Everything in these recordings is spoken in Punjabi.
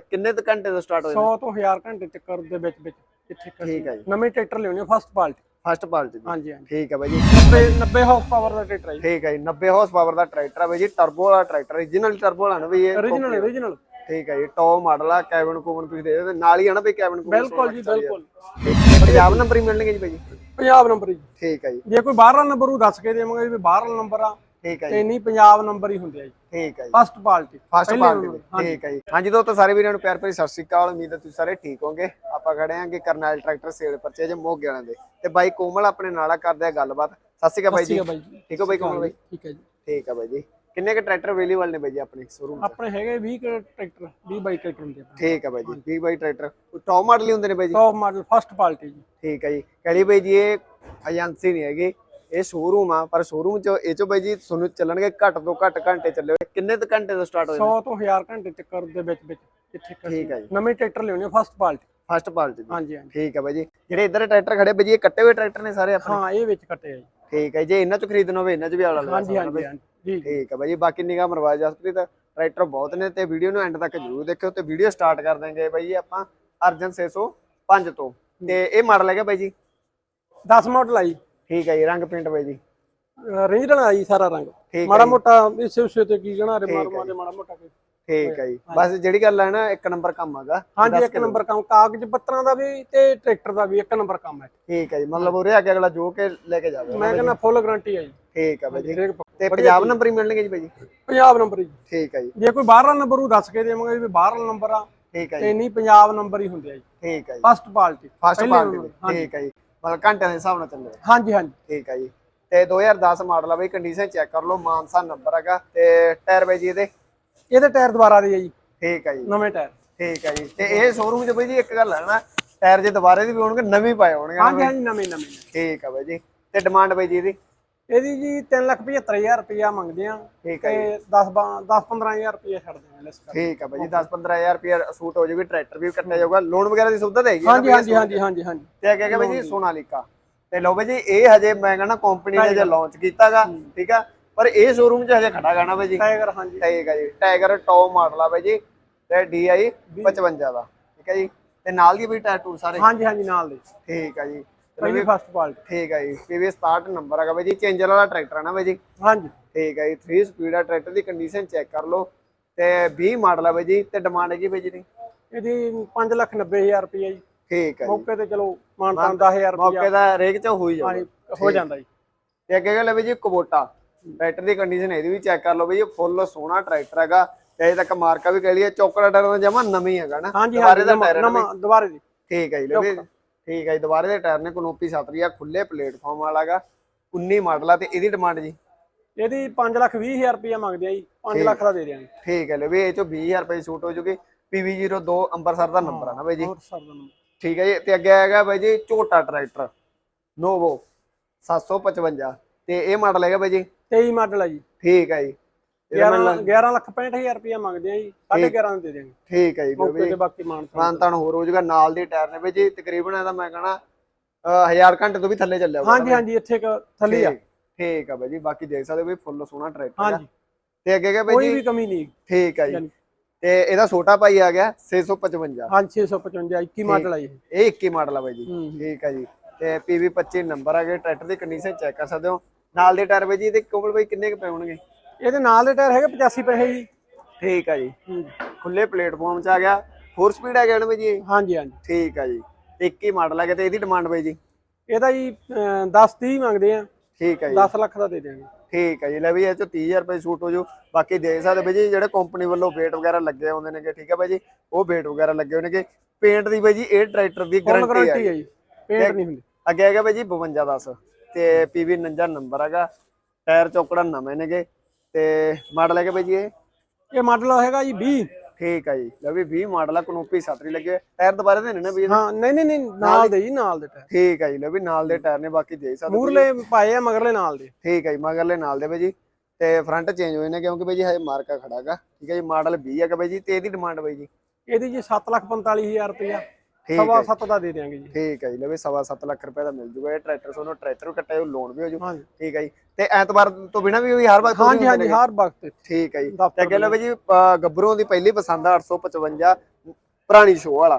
ਕਿੰਨੇ ਕੁ ਘੰਟੇ ਤੋਂ ਸਟਾਰਟ ਹੋਏ 100 ਤੋਂ 1000 ਘੰਟੇ ਚੱਕਰ ਦੇ ਵਿੱਚ ਵਿੱਚ ਇੱਥੇ ਠੀਕ ਹੈ ਜੀ। ਨਵੇਂ ਟਰੈਕਟਰ ਲਿਆਉਣੇ ਫਸਟ ਪਾਲਟੀ ਫਸਟ ਪਾਲਟੀ ਹਾਂਜੀ ਹਾਂਜੀ। ਠੀਕ ਹੈ ਬਾਈ ਜੀ। 90 90 ਹਾਰਸ ਪਾਵਰ ਦਾ ਟਰੈਕਟਰ ਹੈ ਠੀਕ ਹੈ ਜੀ 90 ਹਾਰਸ ਪਾਵਰ ਦਾ ਟਰੈਕਟਰ ਹੈ ਬਾਈ ਜੀ ਟਰਬੋ ਵਾਲਾ ਟਰੈਕਟਰ origignal ਟਰਬੋ ਵਾਲਾ ਨਾ ਬਈ ਇਹ origignal origignal ਠੀਕ ਹੈ ਜੀ ਟੌਪ ਮਾਡਲ ਆ ਕੈਬਨ ਕੂਬਨ ਤੁਸੀਂ ਦੇ ਦਿਓ ਨਾਲ ਹੀ ਆ ਨਾ ਬਈ ਕੈਬਨ ਕੂਬਨ ਬਿਲਕੁਲ ਜੀ ਬਿਲਕੁਲ। ਪੰਜਾਬ ਨੰਬਰ ਹੀ ਮਿਲਣਗੇ ਜੀ ਬਾਈ ਜੀ। ਪੰਜਾਬ ਨੰਬਰ ਜੀ ਠੀਕ ਹੈ ਜੀ। ਜੇ ਕੋਈ ਬਾਹਰਲਾ ਨੰਬਰ ਉਹ ਦੱਸ ਕੇ ਦੇਵਾਂਗੇ ਵੀ ਬਾਹਰਲਾ ਨੰਬਰ ਆ। ਠੀਕ ਹੈ ਜੀ। ਤੇ ਨਹੀਂ ਪੰਜਾਬ ਨੰਬਰ ਹੀ ਹੁੰਦੇ ਆ ਜੀ। ਠੀਕ ਹੈ ਜੀ। ਫਸਟ ਪਾਲਟੀ ਫਸਟ ਪਾਰਟੀ ਠੀਕ ਹੈ ਜੀ। ਹਾਂਜੀ ਦੋਸਤੋ ਸਾਰੇ ਵੀਰਾਂ ਨੂੰ ਪਿਆਰ ਭਰੀ ਸਤਿ ਸ਼੍ਰੀ ਅਕਾਲ। ਉਮੀਦ ਹੈ ਤੁਸੀਂ ਸਾਰੇ ਠੀਕ ਹੋਵੋਗੇ। ਆਪਾਂ ਖੜੇ ਆਂ ਕਿ ਕਰਨੈਲ ਟਰੈਕਟਰ ਸੇਲ ਪਰਚੇਜ ਮੋਗੇ ਵਾਲਿਆਂ ਦੇ। ਤੇ ਬਾਈ ਕੋਮਲ ਆਪਣੇ ਨਾਲ ਆ ਕਰਦੇ ਆ ਗੱਲਬਾਤ। ਸਤਿ ਸ਼੍ਰੀ ਅਕਾਲ ਬਾਈ ਜੀ। ਠੀਕ ਹੈ ਬਾਈ ਕੋਮਲ ਬਾਈ? ਠੀਕ ਹੈ ਜੀ। ਠੀਕ ਹੈ ਬਾਈ ਜੀ। ਕਿੰਨੇ ਕ ਟਰੈਕਟਰ ਅਵੇਲੇਬਲ ਨੇ ਬਾਈ ਜੀ ਆਪਣੇ ਸ਼ੋਰੂਮ ਆਪਣੇ ਹੈਗੇ 20 ਕੁ ਟਰੈਕਟਰ 20 ਬਾਈ ਟਰੈਕਟਰ ਹੁੰਦੇ ਆ ਠੀਕ ਹੈ ਬਾਈ ਜੀ। ਠੀਕ ਬਾਈ ਟਰੈਕਟਰ। ਟੌਪ ਮਾਡਲ ਹੀ ਹੁੰਦੇ ਨੇ ਬਾਈ ਜੀ? ਟੌਪ ਮਾਡਲ ਫਸਟ ਪਾਲਟੀ ਜੀ। ਠੀਕ ਹੈ ਜੀ। ਕਹਲੀ ਬਾਈ ਜੀ ਇਹ ਏਜੰਸੀ ਨਹੀਂ ਹੈਗੀ। ਇਹ ਸ਼ੋਰੂਮ ਆ ਪਰ ਸ਼ੋਰੂਮ 'ਚ ਇਹ 'ਚੋਂ ਬਾਈ ਜੀ ਤੁਹਾਨੂੰ ਚੱਲਣਗੇ ਘੱਟ ਤੋਂ ਘੱਟ ਘੰਟੇ ਚੱਲੇ ਕਿੰਨੇ ਕੁ ਘੰਟੇ ਤੋਂ ਸਟਾਰਟ ਹੋਏ 100 ਤੋਂ 1000 ਘੰਟੇ ਚੱਕਰ ਦੇ ਵਿੱਚ ਵਿੱਚ ਕਰ ਠੀਕ ਹੈ ਜੀ। ਨਵੇਂ ਟਰੈਕਟਰ ਲਿਆਉਣੇ ਫਸਟ ਪਾਲਟੀ। ਫਸਟ ਪਾਰਟੀ ਦੀ। ਹਾਂਜੀ ਹਾਂਜੀ। ਠੀਕ ਹੈ ਬਾਈ ਜੀ। ਜਿਹੜੇ ਇੱਧਰ ਟਰੈਕਟਰ ਖੜੇ ਬਾਈ ਜੀ ਇਹ ਕੱਟੇ ਹੋਏ ਟਰੈਕਟਰ ਨੇ ਸਾਰੇ ਆਪਣੇ? ਹਾਂ ਇਹ ਵਿੱਚ ਕੱਟੇ ਆ ਜੀ। ਠੀਕ ਹੈ ਜੇ ਇਹਨਾਂ 'ਚ ਖਰੀਦਣਾ ਹੋਵੇ ਇਹਨਾਂ 'ਚ ਵੀ ਆਲਾ ਲੈ ਹਾਂਜੀ ਹਾਂਜੀ ਜੀ ਜੀ। ਠੀਕ ਹੈ ਬਾਈ ਜੀ ਬਾਕੀ ਨਿਗਾਹ ਮਰਵਾਜ ਜਸਪ੍ਰੀਤ ਟਰੈਕਟਰ ਬਹੁਤ ਨੇ ਤੇ ਵੀਡੀਓ ਨੂੰ ਐਂਡ ਤੱਕ ਜਰੂਰ ਦੇਖਿਓ ਤੇ ਵੀਡੀਓ ਸਟਾਰਟ ਕਰ ਦਾਂਗੇ ਬਾਈ ਜੀ ਆਪਾਂ ਅਰਜਨ 605 ਤੋਂ। ਤੇ ਇਹ ਮਾਡਲ ਹੈਗਾ ਬਾਈ ਜੀ? 10 ਮਾਡਲ ਆਈ ਠੀਕ ਹੈ ਜੀ ਰੰਗ ਪ੍ਰਿੰਟ ਬਾਈ ਜੀ ਰੇਂਜ ਨਾਲ ਆਈ ਸਾਰਾ ਰੰਗ ਮਾੜਾ। ਮੋਟਾ ਇਸੇ ਉਸੇ ਤੇ ਕੀ ਕਹਣਾ ਰੇ ਮਾਰ ਮਾਰ ਮਾੜਾ ਮੋਟਾ ਠੀਕ ਹੈ ਜੀ ਬਸ ਜਿਹੜੀ ਗੱਲ ਹੈ ਨਾ ਇੱਕ ਨੰਬਰ ਕੰਮ ਹੈਗਾ ਹਾਂਜੀ ਇੱਕ ਨੰਬਰ ਕੰਮ ਕਾਗਜ਼ ਪੱਤਰਾਂ ਦਾ ਵੀ ਤੇ ਟਰੈਕਟਰ ਦਾ ਵੀ ਇੱਕ ਨੰਬਰ ਕੰਮ ਹੈ ਠੀਕ ਹੈ ਜੀ ਮਤਲਬ ਉਰੇ ਆ ਕੇ ਅਗਲਾ ਜੋ ਕੇ ਲੈ ਕੇ ਜਾਵੇ ਮੈਂ ਕਹਿੰਦਾ ਫੁੱਲ ਗਾਰੰਟੀ ਹੈ ਜੀ ਠੀਕ ਹੈ ਬਾਈ ਜੀ। ਤੇ ਪੰਜਾਬ ਨੰਬਰ ਹੀ ਮਿਲਣਗੇ ਜੀ ਬਾਈ ਜੀ ਪੰਜਾਬ ਨੰਬਰ ਜੀ ਠੀਕ ਹੈ ਜੀ ਜੇ ਕੋਈ ਬਾਹਰਲਾ ਨੰਬਰ ਉਹ ਦੱਸ ਕੇ ਦੇਵਾਂਗੇ ਵੀ ਬਾਹਰਲਾ ਨੰਬਰ ਆ ਠੀਕ ਹੈ ਜੀ ਤੇ ਨਹੀਂ ਪੰਜਾਬ ਨੰਬਰ ਹੀ ਹੁੰਦੇ ਆ ਜੀ ਠੀਕ ਹੈ ਜੀ ਫਸਟ ਪਾਲਟੀ ਫਸਟ ਪਾਰਟੀ ਠੀਕ ਹੈ ਜੀ ਮਤਲਬ ਘੰਟਿਆਂ ਦੇ ਹਿਸਾਬ ਨਾਲ ਚੱਲੇ। ਹਾਂਜੀ ਹਾਂਜੀ। ਠੀਕ ਹੈ ਜੀ। ਤੇ 2010 ਮਾਡਲ ਆ ਬਈ ਕੰਡੀਸ਼ਨ ਚੈੱਕ ਕਰ ਲਓ ਮਾਨਸਾ ਨੰਬਰ ਹੈਗਾ ਤੇ ਟਾਇਰ ਬਾਈ ਜੀ ਇਹਦੇ? ਇਹਦੇ ਟਾਇਰ ਦੁਬਾਰਾ ਦੇ ਆ ਜੀ। ਠੀਕ ਹੈ ਜੀ। ਨਵੇਂ ਟਾਇਰ ਠੀਕ ਹੈ ਜੀ। ਤੇ ਇਹ ਸ਼ੋਰੂਮ 'ਚ ਬਈ ਜੀ ਇੱਕ ਗੱਲ ਹੈ ਨਾ ਟਾਇਰ ਜੇ ਦੁਬਾਰੇ ਦੇ ਵੀ ਹੋਣਗੇ ਨਵੇਂ ਪਾਏ ਹੋਣਗੇ। ਹਾਂਜੀ ਹਾਂਜੀ ਨਵੇਂ ਨਵੇਂ ਠੀਕ ਹੈ ਬਾਈ ਜੀ। ਤੇ ਡਿਮਾਂਡ ਬਾਈ ਜੀ ਇਹਦੀ? ਇਹਦੀ ਜੀ 375000 ਰੁਪਇਆ ਮੰਗਦੇ ਆ ਠੀਕ ਹੈ ਤੇ 10 10 15000 ਰੁਪਇਆ ਛੱਡ ਲੈਸ ਕਰ ਠੀਕ ਹੈ ਬਾਈ ਜੀ 10 15000 ਰੁਪਏ ਸੂਟ ਹੋ ਜਾਊਗੀ ਟਰੈਕਟਰ ਵੀ ਕੱਟਿਆ ਜਾਊਗਾ ਲੋਨ ਵਗੈਰਾ ਦੀ ਸੁਵਿਧਾ ਦੇਗੀ ਹਾਂਜੀ ਹਾਂਜੀ ਹਾਂਜੀ ਹਾਂਜੀ ਹਾਂਜੀ। ਤੇ ਅੱਗੇ ਬਾਈ ਜੀ ਸੋਨਾਲੀਕਾ। ਤੇ ਲਓ ਬਾਈ ਜੀ ਇਹ ਹਜੇ ਮੈਂ ਕਹਿੰਦਾ ਕੰਪਨੀ ਨੇ ਜੇ ਲਾਂਚ ਕੀਤਾਗਾ ਠੀਕ ਆ? ਪਰ ਇਹ ਸ਼ੋਰੂਮ 'ਚ ਹਜੇ ਖੜਾ ਗਾਣਾ ਬਾਈ ਜੀ ਟਾਈਗਰ ਹਾਂਜੀ। ਠੀਕ ਹੈ ਜੀ। ਟਾਈਗਰ ਟੌਪ ਮਾਡਲ ਆ ਬਾਈ ਜੀ ਤੇ DI 55 ਦਾ। ਠੀਕ ਹੈ ਜੀ? ਤੇ ਨਾਲ ਦੀ ਵੀ ਟੈਟੂ ਸਾਰੇ? ਹਾਂਜੀ ਹਾਂਜੀ ਨਾਲ ਦੇ। ਠੀਕ ਹੈ ਜੀ। ਪਹਿਲੀ ਫਸਟ ਪਾਲਟੀ ਠੀਕ ਹੈ ਜੀ PV 67 ਨੰਬਰ ਹੈਗਾ ਬਾਈ ਜੀ ਚੇਂਜਰ ਵਾਲਾ ਟਰੈਕਟਰ ਹੈ ਨਾ ਬਾਈ ਜੀ? ਹਾਂਜੀ। ਠੀਕ ਹੈ ਜੀ 3 ਸਪੀਡ ਆ ਟਰੈਕਟਰ ਦੀ ਕੰਡੀਸ਼ਨ ਚੈੱਕ ਕਰ ਲਓ। ਤੇ 20 ਮਾਡਲ ਆ ਬਾਈ ਜੀ ਤੇ ਡਿਮਾਂਡ ਹੈਗੀ ਬਾਈ ਜੀ ਦੀ ਇਹਦੀ 590000 ਰੁਪਇਆ ਜੀ। ਠੀਕ ਹੈ ਜੀ। ਮੌਕੇ ਤੇ ਚਲੋ ਮਾਨਤਾਨ 10000 ਰੁਪਇਆ ਮੌਕੇ ਦਾ ਰੇਕ ਚ ਹੋਈ ਜਾਊਗਾ ਹਾਂਜੀ ਹੋ ਜਾਂਦਾ ਜੀ। ਤੇ ਅੱਗੇ ਗੱਲ ਹੈ ਬਾਈ ਜੀ ਕਬੋਟਾ ਟਰੈਕਟਰ ਦੀ ਕੰਡੀਸ਼ਨ ਇਹਦੀ ਵੀ ਚੈੱਕ ਕਰ ਲਓ ਬਾਈ ਜੀ ਫੁੱਲ ਸੋਹਣਾ ਟਰੈਕਟਰ ਹੈਗਾ। ਤੇ ਅਜੇ ਤੱਕ ਮਾਰਕਾ ਵੀ ਕਹਿ ਲਈਏ ਚੌਕੜਾ ਟਾਇਰ ਦਾ ਜਮਾ ਨਵੀਂ ਹੈਗਾ ਨਾ। ਹਾਂਜੀ ਦੁਬਾਰੇ ਦਾ ਟਾਇਰ ਹੈ ਨਵਾਂ ਦੁਬਾਰੇ ਦੀ। ਠੀਕ ਹੈ ਜੀ ਠੀਕ ਹੈ ਜੀ ਦੁਬਾਰੇ ਦੇ ਟਾਇਰ ਨੇ ਕਨੋਪੀ ਸਤਰੀ ਆ ਖੁੱਲੇ ਪਲੇਟਫਾਰਮ ਵਾਲਾਗਾ। 19 ਮਾਡਲ ਆ ਤੇ ਇਹਦੀ ਡਿਮਾਂਡ ਜੀ? ਇਹਦੀ 520000 ਰੁਪਇਆ ਮੰਗਦੇ ਆ ਜੀ 5 ਲੱਖ ਦਾ ਦੇ ਦਿਆਂਗੇ। ਠੀਕ ਹੈ ਲੈ ਵੀ ਇਹ ਚੋਂ 20000 ਰੁਪਏ ਛੂਟ ਹੋ ਜੂਗੀ। PV02 ਅੰਮ੍ਰਿਤਸਰ ਦਾ ਨੰਬਰ ਆ ਨਾ ਬਾਈ ਜੀ? ਹੋਰ ਸਰ ਦਾ ਨੰਬਰ ਠੀਕ ਹੈ ਜੀ ਤੇ ਅੱਗੇ ਹੈਗਾ ਬਾਈ ਜੀ ਝੋਟਾ ਟਰੈਕਟਰ ਨੋਵੋ 755 ਤੇ ਇਹ ਮਾਡਲ ਹੈਗਾ ਬਾਈ ਜੀ? 23 ਮਾਡਲ ਆ ਜੀ। ਠੀਕ ਹੈ ਜੀ। 11 ਮੈਨੂੰ- 11 ਲੱਖ 65000 ਰੁਪਇਆ ਮੰਗਦੇ ਆ ਜੀ 11.5 ਦੇ ਦਿਆਂਗੇ। ਠੀਕ ਹੈ ਜੀ ਮੌਕੇ ਵੀ ਤੇ ਬਾਕੀ ਮਾਨਤਾਨ ਹੋਰ ਹੋ ਜਾਊਗਾ ਨਾਲ ਦੇ ਟਾਇਰ ਨੇ ਬਾਈ ਜੀ ਤਕਰੀਬਨ ਇਹਦਾ ਮੈਂ ਕਹਣਾ 1000 ਘੰਟੇ ਤੋਂ ਵੀ ਥੱਲੇ ਚੱਲਿਆ ਹਾਂਜੀ ਹਾਂਜੀ ਇੱਥੇ ਇੱਕ ਥੱਲੇ ਆ। ਠੀਕ- ਆ ਬਾਈ ਜੀ ਬਾਕੀ ਦੇਖ ਸਕਦੇ ਹੋ ਵੀ ਫੁੱਲ ਸੋਹਣਾ ਟਰੈਕਟਰ ਹਾਂਜੀ। ਤੇ ਅੱਗੇ ਹੈਗਾ ਬਾਈ ਕੋਈ ਵੀ ਕਮੀ ਨਹੀਂ। ਠੀਕ ਹੈ ਜੀ। ਤੇ ਇਹਦਾ ਛੋਟਾ ਭਾਈ ਆ ਗਿਆ 655 ਹਾਂਜੀ 655 21 ਮਾਡਲ ਆ ਜੀ ਇਹ। ਇਹ 21 ਮਾਡਲ ਆ ਬਾਈ ਜੀ। ਠੀਕ ਹੈ ਜੀ। ਤੇ PV 25 ਨੰਬਰ ਆ ਗਏ ਟਰੈਕਟਰ ਦੀ ਕੰਡੀਸ਼ਨ ਚੈੱਕ ਕਰ ਸਕਦੇ ਹੋ। ਨਾਲ ਦੇ ਟਾਇਰ ਬਾਈ ਜੀ ਇਹਦੇ ਕੋਲ ਬਾਈ ਕਿੰਨੇ ਕੁ ਪਏ ਹੋਣਗੇ? ਇਹਦੇ ਨਾਲ ਦੇ ਟਾਇਰ ਹੈਗੇ 85 ਪੈਸੇ ਜੀ। ਠੀਕ ਆ ਜੀ। ਹੂੰ। ਖੁੱਲੇ ਪਲੇਟਫਾਰਮ 'ਚ ਆ ਗਿਆ। 4 ਸਪੀਡ ਆ ਗਿਆ ਨਾ ਜੀ? ਇਹ? ਹਾਂਜੀ ਹਾਂਜੀ। ਠੀਕ ਆ ਜੀ। ਤੇ 21 ਮਾਡਲ ਆ ਗਿਆ ਤੇ ਇਹਦੀ ਡਿਮਾਂਡ ਬਾਈ ਜੀ? ਇਹਦਾ ਜੀ 10 30 ਮੰਗਦੇ ਆ। ਠੀਕ ਆ ਜੀ। 10 ਲੱਖ ਦਾ ਦੇ ਦਿਆਂਗੇ। ਠੀਕ ਆ ਜੀ। ਲੈ ਵੀ ਇਹ ਚ 30000 ਰੁਪਏ ਛੂਟ ਹੋ ਜੂ। ਬਾਕੀ ਦੇਖ ਸਕਦੇ ਬਾਈ ਜੀ ਜਿਹੜੇ ਕੰਪਨੀ ਵੱਲੋਂ ਵੇਟ ਵਗੈਰਾ ਲੱਗੇ ਹੁੰਦੇ ਨੇਗੇ ਠੀਕ ਆ ਬਾਈ ਜੀ? ਉਹ ਵੇਟ ਵਗੈਰਾ ਲੱਗੇ ਹੋਏ ਨੇਗੇ। ਪੇਂਟ ਦੀ ਬਾਈ ਜੀ ਇਹ ਟਰੈਕਟਰ ਦੀ ਫੁੱਲ ਗਾਰੰਟੀ ਗਾਰੰਟੀ ਹੈ ਹੈ ਜੀ। ਪੇਂਟ ਨਹੀਂ ਹੁੰਦੀ। ਅੱਗੇ ਹੈਗਾ ਬਾਈ ਜੀ 5210 ਤੇ PV 49 ਨੰਬਰ ਹੈਗਾ। ਟਾਇਰ ਚੌਕੜਾ ਨਵੇਂ ਨੇਗੇ। ਤੇ ਮਾਡਲ ਹੈਗਾ ਬਾਈ ਜੀ ਇਹ? ਇਹ ਮਾਡਲ ਹੈਗਾ ਜੀ 20 ਠੀਕ ਆ ਜੀ। ਲੈ ਵੀ 20 ਮਾਡਲ ਆ ਕਨੋਪੀ ਸਤਰੀ ਲੱਗੇ। ਟਾਇਰ ਦੁਬਾਰੇ ਦੇ ਨੇ ਵੀ? ਹਾਂ ਨਹੀਂ ਨਹੀਂ ਨਹੀਂ ਨਾਲ ਦੇ ਜੀ ਨਾਲ ਦੇ ਟਾਇਰ। ਠੀਕ ਆ ਜੀ ਲੈ ਵੀ ਨਾਲ ਦੇ ਟਾਇਰ ਨੇ ਬਾਕੀ ਦੇਖ ਸਕਦੇ ਹੋ। ਮੂਰਲੇ ਪਾਏ ਆ ਮਗਰਲੇ ਨਾਲ ਦੇ। ਠੀਕ ਹੈ ਜੀ ਮਗਰਲੇ ਨਾਲ ਦੇ ਬਾਈ ਜੀ। ਤੇ ਫਰੰਟ ਚੇਂਜ ਹੋਏ ਨੇ ਕਿਉਂਕਿ ਬਾਈ ਜੀ ਹਜੇ ਮਾਰਕਾ ਖੜਾਗਾ। ਠੀਕ ਹੈ ਜੀ ਮਾਡਲ 20 ਹੈਗਾ ਬਾਈ ਜੀ ਤੇ ਇਹਦੀ ਡਿਮਾਂਡ ਬਾਈ ਜੀ? ਇਹਦੀ ਜੀ 7 ਲੱਖ 45000 ਰੁਪਇਆ। ਠੀਕ ਸਵਾ ਹੈ ਸੱਤ ਦਾ ਦੇ ਦਿਆਂਗੇ ਜੀ। ਠੀਕ ਹੈ ਜੀ ਲਵੇ ਸਵਾ ਸੱਤ ਲੱਖ ਰੁਪਏ ਦਾ ਮਿਲ ਜੂਗਾ ਇਹ ਟਰੈਕਟਰ ਤੁਹਾਨੂੰ ਟਰੈਕਟਰ ਵੀ ਕੱਟਿਆ ਲੋਨ ਵੀ ਹੋ ਜੂ। ਠੀਕ ਹੈ ਜੀ ਤੇ ਐਤਵਾਰ ਤੋਂ ਬਿਨਾ ਵੀ ਹਰ ਵਾਰ ਹਾਂਜੀ ਹਾਂਜੀ ਹਰ ਵਕਤ ਠੀਕ ਹੈ ਜੀ ਤੇ ਅੱਗੇ ਲਵੇ ਜੀ ਅਹ ਗੱਭਰੂਆਂ ਦੀ ਪਹਿਲੀ ਪਸੰਦ ਆ 855 ਪੁਰਾਣੀ ਸ਼ੋਅ ਵਾਲਾ।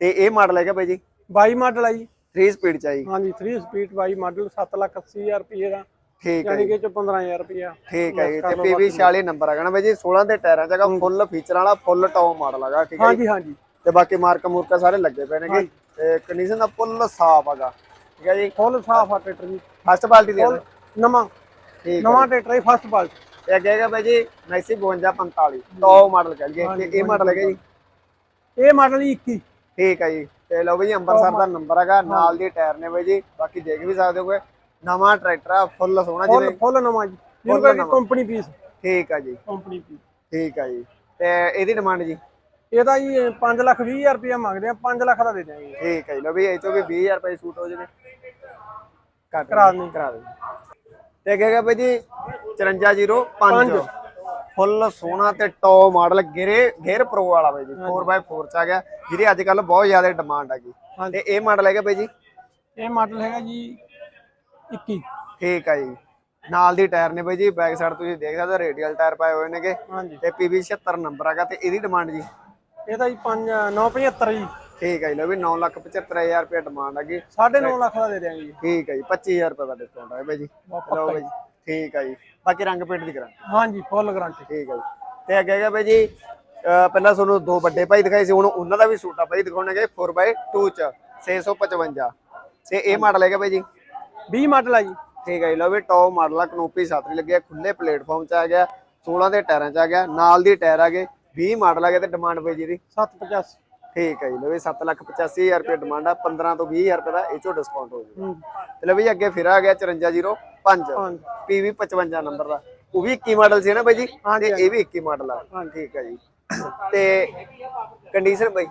ਤੇ ਇਹ ਮਾਡਲ ਹੈਗਾ ਬਾਈ ਜੀ? 22 ਮਾਡਲ ਆ ਜੀ। 3 ਸਪੀਡ ਚ ਆਈ ਹਾਂਜੀ 3 ਸਪੀਡ 22 ਮਾਡਲ 7,80,000 ਰੁਪਏ ਦਾ। ਠੀਕ ਹੈ ਯਾਨੀ ਜੀ। ਕਿ ਚ 15000 ਰੁਪਏ ਠੀਕ ਹੈ ਜੀ ਤੇ PV 46 ਨੰਬਰ ਹੈਗਾ ਨਾ ਬਾਈ ਜੀ 16 ਦੇ ਟਾਇਰਾਂ ਚ ਹੈਗਾ ਫੁੱਲ ਫੀਚਰਾਂ ਵਾਲਾ ਫੁੱਲ ਟੌਪ ਮਾਡਲ ਹੈਗਾ ਠੀਕ ਹੈ ਜੀ। ਹਾਂਜੀ ਹਾਂਜੀ। ਤੇ ਬਾਕੀ ਮਾਰਕ ਮੂਰਕਾ ਸਾਰੇ ਲੱਗੇ ਪਏ ਨੇਗੇ। ਤੇ ਕੰਡੀਸ਼ਨ ਦਾ ਫੁੱਲ ਸਾਫ਼ ਹੈਗਾ ਠੀਕ ਹੈ ਜੀ? ਫੁੱਲ ਸਾਫ਼ ਆ ਟਰੈਕਟਰ ਜੀ। ਫਸਟ ਪਾਰਟੀ ਦੇ ਨਵਾਂ। ਠੀਕ ਨਵਾਂ ਟਰੈਕਟਰ ਹੈ ਫਸਟ ਬਾਲ ਤੇ ਅੱਗੇ ਹੈਗਾ ਬਾਈ ਜੀ ਮੈਕਸੀ 5245 ਟੌਪ ਮਾਡਲ ਕਹਿ ਲਈਏ ਤੇ ਇਹ ਮਾਡਲ ਹੈਗਾ ਜੀ। ਇਹ ਮਾਡਲ ਜੀ 21 ਠੀਕ ਹੈ ਜੀ। ਤੇ ਲਓ ਬਈ ਅੰਮ੍ਰਿਤਸਰ ਦਾ ਨੰਬਰ ਹੈਗਾ ਨਾਲ ਦੀ ਟਾਇਰ ਨੇ ਬਈ ਜੀ। ਬਾਕੀ ਦੇਖ ਵੀ ਸਕਦੇ ਹੋਗੇ ਨਵਾਂ ਟਰੈਕਟਰ ਆ ਫੁੱਲ ਸੋਹਣਾ ਫੁੱਲ ਜਿਵੇਂ। ਫੁੱਲ ਨਵਾਂ ਜੀ। ਜਿਹਨੂੰ ਫੁੱਲ ਕਹਿੰਦੇ ਨਵਾਂ। ਕੰਪਨੀ ਪੀਸ ਠੀਕ ਹੈ ਜੀ। ਕੰਪਨੀ ਪੀਸ ਠੀਕ ਹੈ ਜੀ। ਤੇ ਇਹਦੀ ਡਿਮਾਂਡ ਜੀ? ਇਹਦਾ ਜੀ 5 ਲੱਖ 20 ਹਜ਼ਾਰ ਰੁਪਏ ਮੰਗਦੇ ਆ 5 ਲੱਖ ਦਾ ਦੇ ਦਿਆਂਗੇ। ਠੀਕ ਹੈ ਜੀ ਲਓ ਵੀ ਇਹ ਚੋਂ ਵੀ 20000 ਰੁਪਏ ਸੂਟ ਹੋ ਜਾਵੇ ਕਰਾ ਦਿੰਦੇ। ਕਰਾ ਦੇ ਤੇ ਅੱਗੇ ਹੈਗਾ ਬਈ ਜੀ 5405 ਫੁੱਲ ਸੋਹਣਾ ਤੇ ਟੌਪ ਮਾਡਲ ਗੇਰੇ ਗੇਅਰ ਪ੍ਰੋ ਵਾਲਾ ਬਈ ਜੀ 4x4 ਚ ਆ ਗਿਆ। ਜਿਹਦੀ ਅੱਜ ਕੱਲ ਬਹੁਤ ਜ਼ਿਆਦਾ ਡਿਮਾਂਡ ਹੈਗੀ। ਹਾਂਜੀ। ਤੇ ਇਹ ਮਾਡਲ ਹੈਗਾ ਬਈ ਜੀ? ਇਹ ਮਾਡਲ ਹੈਗਾ ਜੀ 21 ਠੀਕ ਹੈ ਜੀ। ਨਾਲ ਦੀ ਟਾਇਰ ਨੇ ਬਈ ਜੀ ਬੈਕ ਸਾਈਡ ਤੁਸੀਂ ਦੇਖ ਸਕਦੇ ਹੋ ਰੇਡੀਅਲ ਟਾਇਰ ਪਾਏ ਹੋਏ ਨੇਗੇ। ਤੇ PV 76 ਨੰਬਰ ਹੈਗਾ ਤੇ ਇਹਦੀ ਡਿਮਾਂਡ ਜੀ ਇਹਦਾ ਜੀ 5 975 ਜੀ। ਠੀਕ ਹੈ ਜੀ ਲਓ ਵੀ 975000 ਰੁਪਏ ਡਿਮਾਂਡ ਹੈਗੀ 9.5 ਲੱਖ ਦਾ ਦੇ ਦਿਆਂਗੇ ਜੀ। ਠੀਕ ਹੈ ਜੀ 25000 ਰੁਪਏ ਦਾ ਡਿਸਕਾਊਂਟ ਹੈ ਬਈ ਜੀ। ਲਓ ਬਈ ਜੀ। ਠੀਕ ਹੈ ਜੀ। ਬਾਕੀ ਰੰਗ ਪੇਂਟ ਦੀ ਕਰਾਂ ਹਾਂਜੀ ਫੁੱਲ ਗਾਰੰਟੀ ਠੀਕ ਹੈ ਜੀ। ਤੇ ਅੱਗੇ ਹੈਗਾ ਬਈ ਜੀ ਪਹਿਲਾਂ ਤੁਹਾਨੂੰ ਦੋ ਵੱਡੇ ਭਾਈ ਦਿਖਾਏ ਸੀ ਹੁਣ ਉਹਨਾਂ ਦਾ ਵੀ ਸੂਟ ਆ ਭਾਈ ਦਿਖਾਉਣਗੇ 4x2 ਚ 655 ਤੇ ਇਹ ਮਾਡਲ ਹੈਗਾ ਬਈ ਜੀ। 20 ਮਾਡਲ ਆ ਜੀ। ਠੀਕ ਹੈ ਜੀ ਲਓ ਵੀ ਟੌਪ ਮਾਡਲ ਆ ਕਨੋਪੀ ਸਾਤਰੀ ਲੱਗਿਆ ਖੁੱਲੇ ਪਲੇਟਫਾਰਮ 'ਚ ਆ ਗਿਆ 16 ਦੇ ਟਾਇਰਾਂ 'ਚ ਆ ਗਿਆ ਨਾਲ ਦੀ ਟਾਇਰ ਆ ਗਏ 20 ਮਾਡਲ ਆ ਗਿਆ ਤੇ ਡਿਮਾਂਡ ਪਈ ਜੀ ਦੀ 785 ਠੀਕ ਹੈ ਜੀ ਲਓ ਵੀ 785000 ਰੁਪਏ ਡਿਮਾਂਡ ਆ 15 ਤੋਂ 20000 ਰੁਪਏ ਦਾ ਇਹ ਚੋਂ ਡਿਸਕਾਊਂਟ ਹੋ ਜੂ ਹੂੰ। ਤੇ ਲਓ ਵੀ ਅੱਗੇ ਫਿਰ ਆ ਗਿਆ 5405 ਹਾਂਜੀ PV 55 ਨੰਬਰ ਦਾ। ਉਹ ਵੀ 21 ਮਾਡਲ ਸੀ ਨਾ ਬਾਈ ਜੀ? ਤੇ ਇਹ ਵੀ 21 ਮਾਡਲ ਆ। ਠੀਕ ਹੈ ਜੀ। ਤੇ ਕੰਡੀਸ਼ਨ ਬਾਈ?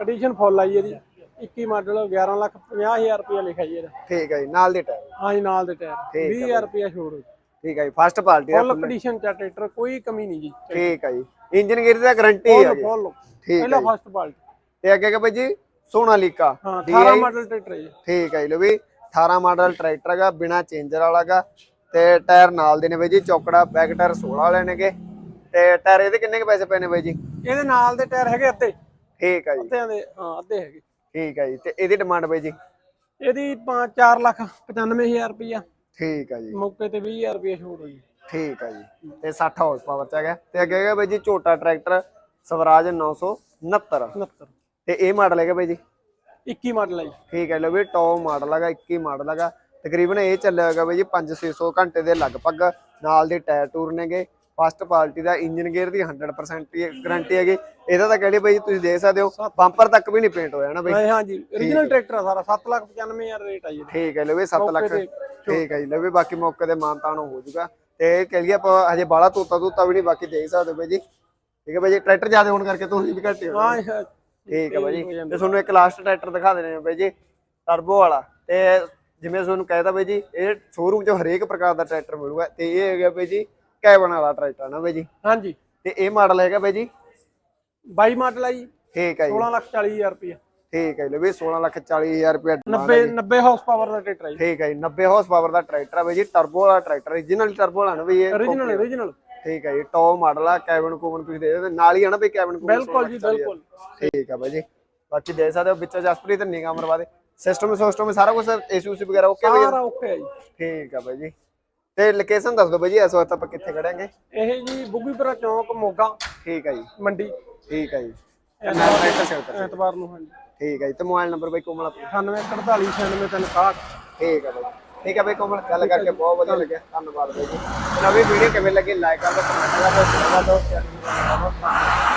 ਕੰਡੀਸ਼ਨ ਫੁੱਲ ਆ ਜੀ ਇਹਦੀ। 21 ਮਾਡਲ 11 ਲੱਖ 50 ਹਜ਼ਾਰ ਰੁਪਏ ਲਿਖਿਆ ਜੀ ਇਹਦਾ। ਠੀਕ ਹੈ ਜੀ ਨਾਲ ਦੇ ਟਾਇਰ ਹਾਂਜੀ ਨਾਲ ਦੇ ਟਾਇਰ ਠੀਕ 20 ਹਜ਼ਾਰ ਰੁਪਏ ਛੋੜ ਹੋ ਠੀਕ ਹੈ ਜੀ ਫਸਟ ਪਾਰਟੀ ਦਾ ਫੁੱਲ ਕੰਡੀਸ਼ਨ ਚ ਟਰੈਕਟਰ ਕੋਈ ਕਮੀ ਨਹੀਂ ਜੀ। ਠੀਕ ਹੈ ਜੀ ਇੰਜਨ ਗੇਅਰ ਦਾ ਗਾਰੰਟੀ ਹੈ ਜੀ। ਫੁੱਲ ਠੀਕ ਪਹਿਲਾ ਫਸਟ ਬਾਲ ਤੇ ਅੱਗੇ ਕਿ ਬਾਈ ਜੀ ਸੋਨਾਲੀਕਾ ਹਾਂ DI 18 ਮਾਡਲ ਟਰੈਕਟਰ ਹੈ ਜੀ। ਠੀਕ ਹੈ ਜੀ ਲਓ ਵੀ 18 ਮਾਡਲ ਟਰੈਕਟਰ ਹੈਗਾ ਬਿਨਾ ਚੇਂਜਰ ਵਾਲਾਗਾ। ਤੇ ਟਾਇਰ ਨਾਲ ਦੇ ਨੇ ਬਾਈ ਜੀ ਚੌਕੜਾ ਬੈਕ ਟਾਇਰ 16 ਵਾਲੇ ਨੇਗੇ ਤੇ ਟਾਇਰ ਇਹਦੇ ਕਿੰਨੇ ਕੁ ਪੈਸੇ ਪਏ ਨੇ ਬਾਈ ਜੀ? ਇਹਦੇ ਨਾਲ ਦੇ ਟਾਇਰ ਹੈਗੇ ਅੱਧੇ। ਠੀਕ ਹੈ ਜੀ। ਅੱਧਿਆਂ ਦੇ ਹਾਂ ਅੱਧੇ ਹੈਗੇ। ਠੀਕ ਹੈ ਜੀ ਤੇ ਇਹਦੀ ਡਿਮਾਂਡ ਬਾਈ ਜੀ? ਇਹਦੀ 4 ਲੱਖ 95 ਹਜ਼ਾਰ ਰੁਪਇਆ ਠੀਕ ਹੈ ਜੀ। ਮੌਕੇ ਤੇ 20 ਹਜ਼ਾਰ ਰੁਪਏ ਛੋੜ ਹੋ ਜੀ ਠੀਕ ਹੈ ਜੀ। ਤੇ 60 ਹਾਰਸ ਪਾਵਰ ਚ ਹੈਗਾ ਤੇ ਅੱਗੇ ਹੈਗਾ ਬਾਈ ਜੀ ਝੋਟਾ ਟਰੈਕਟਰ ਸਵਰਾਜ 969 69 ਤੇ ਇਹ ਮਾਡਲ ਹੈਗਾ ਬਾਈ ਜੀ? 21 ਮਾਡਲ ਹੈ ਜੀ। ਠੀਕ ਹੈ ਲੋ ਵੀ ਟੌਪ ਮਾਡਲ ਹੈਗਾ 21 ਮਾਡਲ ਹੈਗਾ। ਤਕਰੀਬਨ ਇਹ ਚੱਲਿਆ ਹੈਗਾ ਬਾਈ ਜੀ 5-600 ਘੰਟੇ ਦੇ ਲਗਭਗ। ਨਾਲ ਦੇ ਟਾਇਰ ਟੂਰ ਨੇਗੇ। ਫਸਟ ਪਾਰਟੀ ਦਾ ਇੰਜਨ ਗੇਅਰ ਦੀ 100% ਗਾਰੰਟੀ ਹੈਗੀ। ਇਹਦਾ ਤਾਂ ਕਹਿੰਦੇ ਬਾਈ ਤੁਸੀਂ ਦੇਖ ਸਕਦੇ ਹੋ ਬੰਪਰ ਤੱਕ ਵੀ ਨਹੀਂ ਪੇਂਟ ਹੋਇਆ ਨਾ ਬਾਈ। ਹਾਂ ਹਾਂਜੀ origignal ਟਰੈਕਟਰ ਆ ਸਾਰਾ। 7 ਲੱਖ 95 ਹਜ਼ਾਰ ਰੇਟ ਆ ਜੀ। ਠੀਕ ਹੈ ਲੋ ਵੀ 7 ਲੱਖ ਠੀਕ ਹੈ ਜੀ ਲੋ ਵੀ ਬਾਕੀ ਮੌਕੇ ਤੇ ਮਾਨਤਾਨ ਹੋ ਜਾਊਗਾ। ਤੇ ਕਹਿ ਲਈਏ ਆਪਾਂ ਹਜੇ ਬਾਲਾ ਤੋਤਾ ਤੋਤਾ ਵੀ ਨਹੀਂ ਬਾਕੀ ਦੇਖ ਸਕਦੇ ਹੋ ਬਾਈ ਜੀ। ਠੀਕ ਹੈ ਬਾਈ ਜੀ ਟਰੈਕਟਰ ਜ਼ਿਆਦਾ ਹੋਣ ਕਰਕੇ ਤੁਸੀਂ ਵੀ ਘੱਟ ਹੋ ਹਾਂ ਠੀਕ ਹੈ ਬਾਈ ਜੀ। ਤੇ ਤੁਹਾਨੂੰ ਇੱਕ ਲਾਸਟ ਟਰੈਕਟਰ ਦਿਖਾ ਦੇਣੇ ਬਾਈ ਜੀ ਟਰਬੋ ਵਾਲਾ। ਤੇ ਜਿਵੇਂ ਤੁਹਾਨੂੰ ਕਹਿਦਾ ਬਾਈ ਜੀ ਇਹ ਸ਼ੋਰੂਮ 'ਚ ਹਰੇਕ ਪ੍ਰਕਾਰ ਦਾ ਟਰੈਕਟਰ ਮਿਲੂਗਾ। ਤੇ ਇਹ ਹੈਗਾ ਬਾਈ ਜੀ ਕੈਬਨ ਵਾਲਾ ਟਰੈਕਟਰ ਨਾ ਬਾਈ ਜੀ? ਹਾਂਜੀ। ਤੇ ਇਹ ਮਾਡਲ ਹੈਗਾ ਬਾਈ ਜੀ? 22 ਮਾਡਲ ਆ ਜੀ। ਠੀਕ ਹੈ ਜੀ। 16 ਲੱਖ 40 ਹਜ਼ਾਰ ਰੁਪਇਆ ਠੀਕ ਹੈ ਜੀ ਲਓ ਵੀ 16 ਲੱਖ 40 ਹਜ਼ਾਰ ਰੁਪਏ 90 90 ਹਾਰਸ ਪਾਵਰ ਦਾ ਟਰੈਕਟਰ ਜੀ। ਠੀਕ ਹੈ ਜੀ 90 ਹਾਰਸ ਪਾਵਰ ਦਾ ਟਰੈਕਟਰ ਹੈ ਜੀ ਟਰਬੋ ਵਾਲਾ ਟਰੈਕਟਰ origignal ਟਰਬੋ ਵਾਲਾ ਨਾ ਬਈ ਇਹ origignal origignal ਠੀਕ ਹੈ ਜੀ ਟੌਪ ਮਾਡਲ ਆ ਕੈਬਨ ਕੂਬਨ ਤੁਸੀਂ ਦੇ ਦਿਓ ਨਾਲ ਹੀ ਆ ਨਾ ਬਈ ਕੈਬਨ ਕੂਬਨ ਬਿਲਕੁਲ ਜੀ ਬਿਲਕੁਲ। ਠੀਕ ਆ ਬਾਈ ਜੀ ਬਾਕੀ ਦੇ ਸਕਦੇ ਹੋ ਵਿੱਚੋਂ ਜਸਪ੍ਰੀਤ ਨਿਗਾਹ ਮਰਵਾ ਦੇ ਸਿਸਟਮ ਸਿਸਟਮ ਸਾਰਾ ਕੁਝ ਏਸੀ ਉਸੀ ਵਗੈਰਾ ਓਕੇ ਬਈ ਸਾਰਾ ਓਕੇ ਆ ਜੀ। ਠੀਕ ਆ ਬਾਈ ਜੀ। ਤੇ ਲੋਕੇਸ਼ਨ ਦੱਸ ਦਿਓ ਬਾਈ ਜੀ ਇਸ ਵਕਤ ਆਪਾਂ ਕਿੱਥੇ ਖੜਾਂਗੇ? ਇਹ ਜੀ ਬੁੱਗੀਪੁਰਾ ਚੌਂਕ ਮੋਗਾ। ਠੀਕ ਆ ਜੀ। ਮੰਡੀ। ਠੀਕ ਆ ਜੀ। ਐਤਵਾਰ ਨੂੰ ਹਾਂਜੀ। ਠੀਕ ਆ ਜੀ ਤੇ ਮੋਬਾਈਲ ਨੰਬਰ ਬਾਈ ਕੋਮਲ ਆਪਣਾ 98 48 96 361 ਠੀਕ ਆ ਬਾਈ ਠੀਕ ਆ ਬਾਈ ਕੋਮਲ ਗੱਲ ਕਰਕੇ ਬਹੁਤ ਵਧੀਆ ਲੱਗਿਆ ਧੰਨਵਾਦ ਬਾਈ ਜੀ। ਨਵੀਂ ਵੀਡੀਓ ਕਿਵੇਂ ਲੱਗੀ ਲਾਈਕ ਕਰ ਦਿਓ ਕਮੈਂਟ ਕਰ ਦਿਓ ਸ਼ੇਅਰ ਕਰ ਦਿਓ।